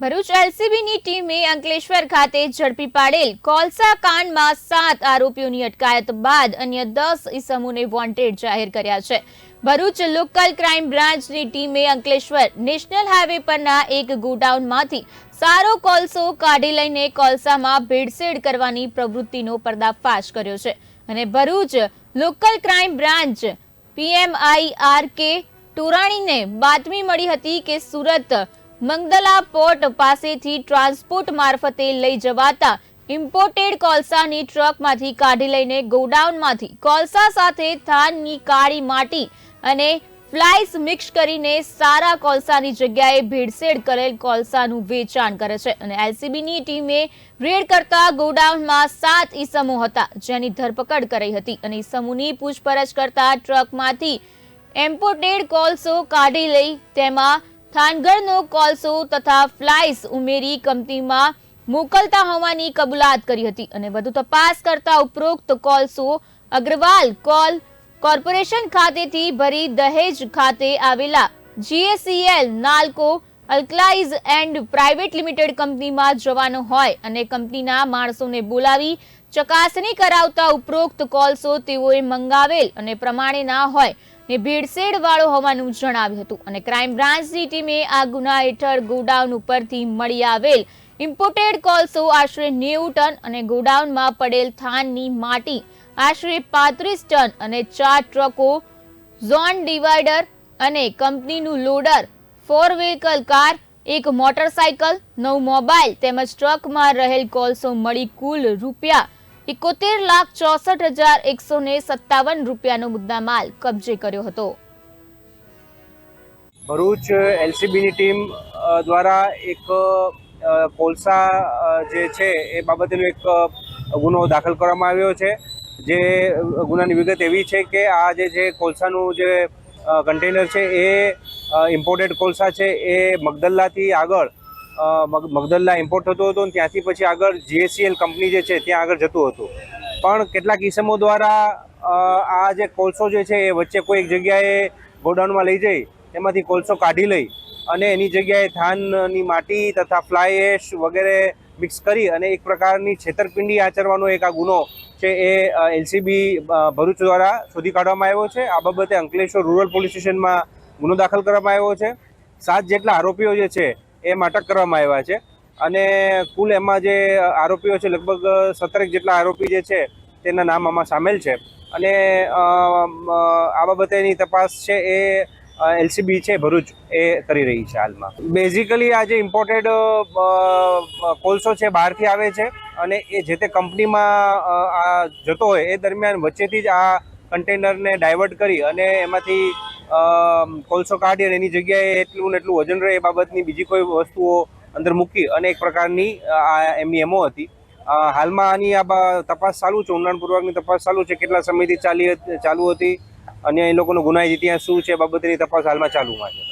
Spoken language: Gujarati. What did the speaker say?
ભરૂચ એલસીબીની ટીમે અંકલેશ્વર ખાતે ઝડપી પાડેલ કોલસા કાંડમાં સાત આરોપીઓની અટકાયત બાદ અન્ય દસ ઇસમોને વોન્ટેડ જાહેર કર્યા છે. ભરૂચ લોકલ ક્રાઇમ બ્રાન્ચની ટીમે અંકલેશ્વર નેશનલ હાઈવે પરના એક ગોડાઉનમાંથી સારો કોલસો કાઢી લઈને કોલસામાં ભેળસેળ કરવાની પ્રવૃત્તિનો પર્દાફાશ કર્યો છે અને Bharuch local crime branch PMI K ટોરાણીને બાતમી મળી હતી કે સુરત મંગદલા પોર્ટ પાસેથી ટ્રાન્સપોર્ટ મારફતે લઈ જવાતા ઇમ્પોર્ટેડ કોલસાની ટ્રકમાંથી કાઢી લઈને ગોડાઉનમાંથી કોલસા સાથે થાનની કાળી માટી અને ફ્લાઇસ મિક્સ કરીને સારા કોલસાની જગ્યાએ ભેળસેળ કરેલ કોલસાનું વેચાણ કરે છે અને એલસીબીની ટીમે રેડ કરતા ગોડાઉનમાં સાત ઈસમો હતા જેની ધરપકડ કરી હતી અને ઈસમોની પૂછપરછ કરતા ટ્રકમાંથી એમ્પોર્ટેડ કોલસો કાઢી લઈ તેમાં થાનગઢનો કોલસો તથા ફ્લાઇસ ઉમેરી કંપનીમાં મોકલતા હોવાની કબૂલાત કરી હતી અને વધુ તપાસ કરતા ઉપરોક્ત કોલસો અગ્રવાલ કોલ કોર્પોરેશન ખાતેથી ભરી દહેજ ખાતે આવેલા GACL NALCO alkalies and private limited કંપનીમાં જવાનો હોય અને કંપનીના માણસોને બોલાવી ચકાસણી કરાવતા ઉપરોક્ત કોલસો તેઓએ મંગાવેલ અને પ્રમાણે ના હોય ને ભેળસેળ વાળો હોવાનું જણાવ્યું હતું. અને ક્રાઇમ બ્રાન્ચની ટીમે આ ગુના હેઠળ ગોડાઉન ઉપરથી મળી આવેલ ઇમ્પોર્ટેડ કોલસો આશરે નેવું ટન અને ગોડાઉનમાં પડેલ થાનની માટી આશરે પાંત્રીસ ટન અને ચાર ટ્રકો, ઝોન ડિવાઈડર અને કંપનીનું લોડર ફોર વ્હીકલ કાર, એક મોટરસાયકલ નવ મોબાઈલ તેમજ ટ્રકમાં રહેલ કોલસો મળી કુલ રૂપિયા એકોતેર લાખ ચોસઠ હજાર એકસો ને સત્તાવન રૂપિયાનો મુદ્દામાલ કબજે કર્યો હતો. ભરૂચ એલસીબીની ટીમ દ્વારા એક કોલસા જે છે, એ બાબતેનો એક ગુનો દાખલ કરવામાં આવ્યો છે. જે ગુનાની વિગત એવી છે કે આ જે છે, કોલસાનું જે કન્ટેનર છે, એ ઇમ્પોર્ટેડ કોલસા છે, એ મગદલ્લાથી આગળ અ, મગ- મગદલ્લા ઇમ્પોર્ટ થતો હતો અને ત્યાંથી પછી આગળ જીએસસીએલ કંપની જે છે ત્યાં આગળ જતું હતું. પણ કેટલાક ઇસમો દ્વારા આ જે કોલસો જે છે એ વચ્ચે કોઈ એક જગ્યાએ ગોડાઉનમાં લઈ જઈ એમાંથી કોલસો કાઢી લઈ અને એની જગ્યાએ ધાનની માટી તથા ફ્લાય એશ વગેરે મિક્સ કરી અને એક પ્રકારની છેતરપિંડી આચરવાનો એક આ ગુનો છે એ એલસીબી ભરૂચ દ્વારા શોધી કાઢવામાં આવ્યો છે. આ બાબતે અંકલેશ્વર રૂરલ પોલીસ સ્ટેશનમાં ગુનો દાખલ કરવામાં આવ્યો છે. સાત જેટલા આરોપીઓ જે છે એમાં અટક કરવામાં આવ્યા છે. અને કુલ એમાં જે આરોપીઓ છે, લગભગ સત્તરેક જેટલા આરોપી જે છે, તેના નામ આમાં સામેલ છે. અને આ બાબતેની તપાસ છે એ એલસીબી છે, ભરૂચ, એ કરી રહી છે હાલમાં. બેઝિકલી આ જે ઇમ્પોર્ટેડ કોલસો છે, બહારથી આવે છે અને એ જે તે કંપનીમાં આ જતો હોય, એ દરમિયાન વચ્ચેથી જ આ કન્ટેનરને ડાયવર્ટ કરી અને એમાંથી કોલસો કાઢી અને એની જગ્યાએ એટલું ને એટલું વજન રહે એ બાબતની બીજી કોઈ વસ્તુઓ અંદર મૂકી અને એક પ્રકારની આ એમની એમો હતી. હાલમાં આની આ તપાસ ચાલુ છે ઊંડાણપૂર્વકની તપાસ ચાલુ છે, કેટલા સમયથી ચાલી ચાલુ હતી અને એ લોકોનો ગુનાહિત ઇતિહાસ શું છે બાબતની તપાસ હાલમાં ચાલુમાં છે.